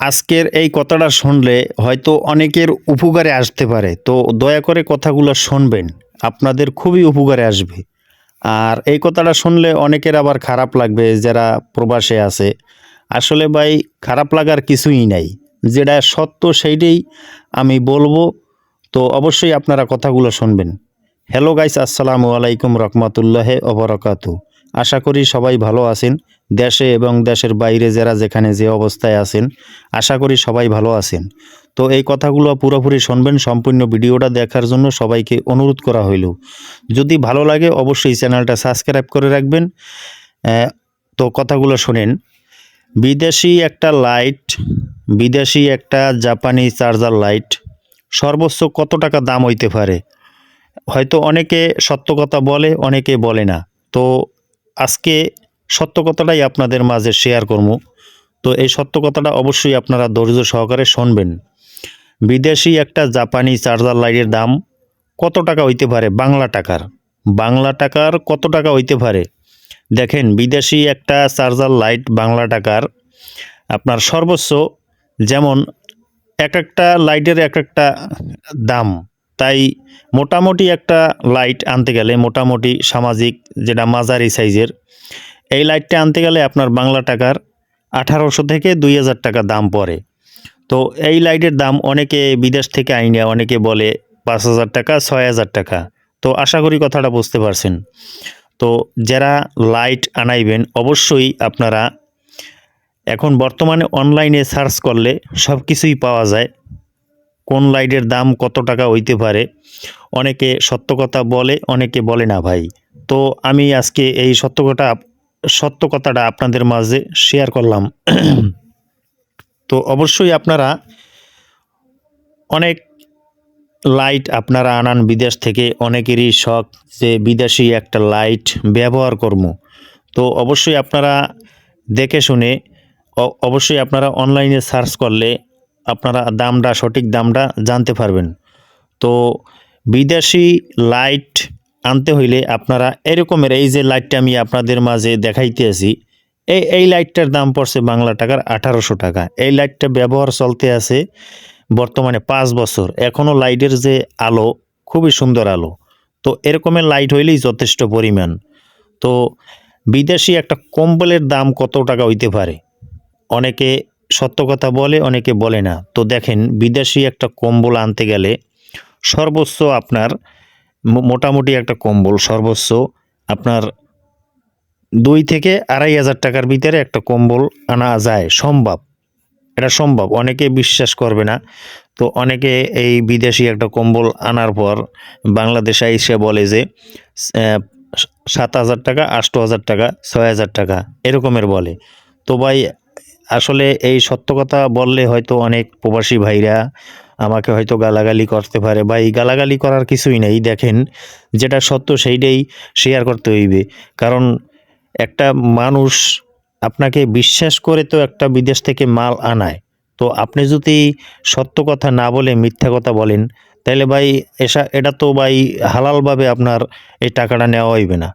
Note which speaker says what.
Speaker 1: আজকের এই কথাটা শুনলে হয়তো অনেকের উপকারে আসতে পারে। তো দয়া করে কথাগুলো শুনবেন। আপনাদের খুবই উপকারে আসবে। আর এই কথাটা শুনলে অনেকের আবার খারাপ লাগবে যারা প্রবাসে আছে। আসলে ভাই, খারাপ লাগার কিছুই নাই। যেটা সত্য সেইটাই আমি বলব। তো অবশ্যই আপনারা কথাগুলো শুনবেন। হ্যালো গাইস, আসসালামু আলাইকুম রহমতুল্লাহ অবরাকাতু আশা করি সবাই ভালো আছেন। দেশে এবং দেশের বাইরে যারা যেখানে যে অবস্থায় আছেন, আশা করি সবাই ভালো আছেন। তো এই কথাগুলো পুরোপুরি শুনবেন, সম্পূর্ণ ভিডিওটা দেখার জন্য সবাইকে অনুরোধ করা হইল। যদি ভালো লাগে অবশ্যই চ্যানেলটা সাবস্ক্রাইব করে রাখবেন। তো কথাগুলো শোনেন। বিদেশি একটা লাইট, বিদেশি একটা জাপানি চার্জার লাইট সর্বোচ্চ কত টাকা দাম হইতে পারে? হয়তো অনেকে সত্য কথা বলে, অনেকে বলে না। তো আজকে সত্য কথাটাই আপনাদের মাঝে শেয়ার করব। তো এই সত্য কথাটা অবশ্যই আপনারা ধৈর্য সহকারে শুনবেন। বিদেশি একটা জাপানি চার্জার লাইটের দাম কত টাকা হইতে পারে? বাংলা টাকার। বাংলা টাকার কত টাকা হইতে পারে? দেখেন, বিদেশি একটা চার্জার লাইট বাংলা টাকার আপনার সর্বোচ্চ যেমন এক একটা লাইটের এক একটা দাম। তাই মোটামুটি একটা লাইট আনতে গেলে মোটামুটি সামাজিক যেটা মাঝারি সাইজের এই লাইটটা আনতে গেলে আপনার বাংলা টাকার আঠারোশো থেকে দুই হাজার টাকা দাম পড়ে। তো এই লাইটের দাম অনেকে বিদেশ থেকে আইনে, অনেকে বলে পাঁচ হাজার টাকা, ছয় হাজার টাকা। তো আশা করি কথাটা বুঝতে পারছেন। তো যারা লাইট আনাইবেন, অবশ্যই আপনারা এখন বর্তমানে অনলাইনে সার্চ করলে সব কিছুই পাওয়া যায়। কোন লাইটের দাম কত টাকা হইতে পারে? অনেকে সত্য কথা বলে, অনেকে বলে না ভাই। তো আমি আজকে এই সত্য কথা সত্য কথাটা আপনাদের মাঝে শেয়ার করলাম। তো অবশ্যই আপনারা অনেক লাইট আপনারা আনান বিদেশ থেকে, অনেকেরই শখ যে বিদেশি একটা লাইট ব্যবহার করব। তো অবশ্যই আপনারা দেখে শুনে অবশ্যই আপনারা অনলাইনে সার্চ করলে আপনারা দামটা, সঠিক দামটা জানতে পারবেন। তো বিদেশি লাইট আনতে হইলে আপনারা এরকমের এই যে লাইটটা আমি আপনাদের মাঝে দেখাইতে আছি এই এই লাইটটার দাম পড়ছে বাংলা টাকার আঠারোশো টাকা। এই লাইটটা ব্যবহার চলতে আছে বর্তমানে পাঁচ বছর। এখনও লাইটের যে আলো, খুবই সুন্দর আলো। তো এরকমের লাইট হইলেই যথেষ্ট পরিমাণ। তো বিদেশি একটা কম্বলের দাম কত টাকা হইতে পারে? অনেকে সত্য কথা বলে, অনেকে বলে না। তো দেখেন, বিদেশি একটা কম্বল আনতে গেলে সর্বোচ্চ আপনার মোটামুটি একটা কম্বল সর্বোচ্চ। আপনার দুই থেকে আড়াই হাজার টাকার ভিতরে একটা কম্বল আনা যায়, সম্ভব। এটা সম্ভব, অনেকে বিশ্বাস করবে না। তো অনেকে এই বিদেশি একটা কম্বল আনার পর বাংলাদেশে এসে বলে যে সাত হাজার টাকা, আষ্ট হাজার টাকা, ছয় হাজার টাকা, এরকমের বলে। তো ভাই আসলে এই সত্য কথা বললে হয়তো অনেক প্রবাসী ভাইরা আমাকে হয়তো গালাগালি করতে পারে বা এই গালাগালি করার কিছুই নেই। দেখেন, যেটা সত্য সেইটাই শেয়ার করতে হইবে। কারণ একটা মানুষ আপনাকে বিশ্বাস করে তো একটা বিদেশ থেকে মাল আনায়। তো আপনি যদি সত্য কথা না বলে মিথ্যা কথা বলেন তাহলে ভাই এসা, এটা তো ভাই হালালভাবে আপনার এই টাকাটা নেওয়া হইবে না।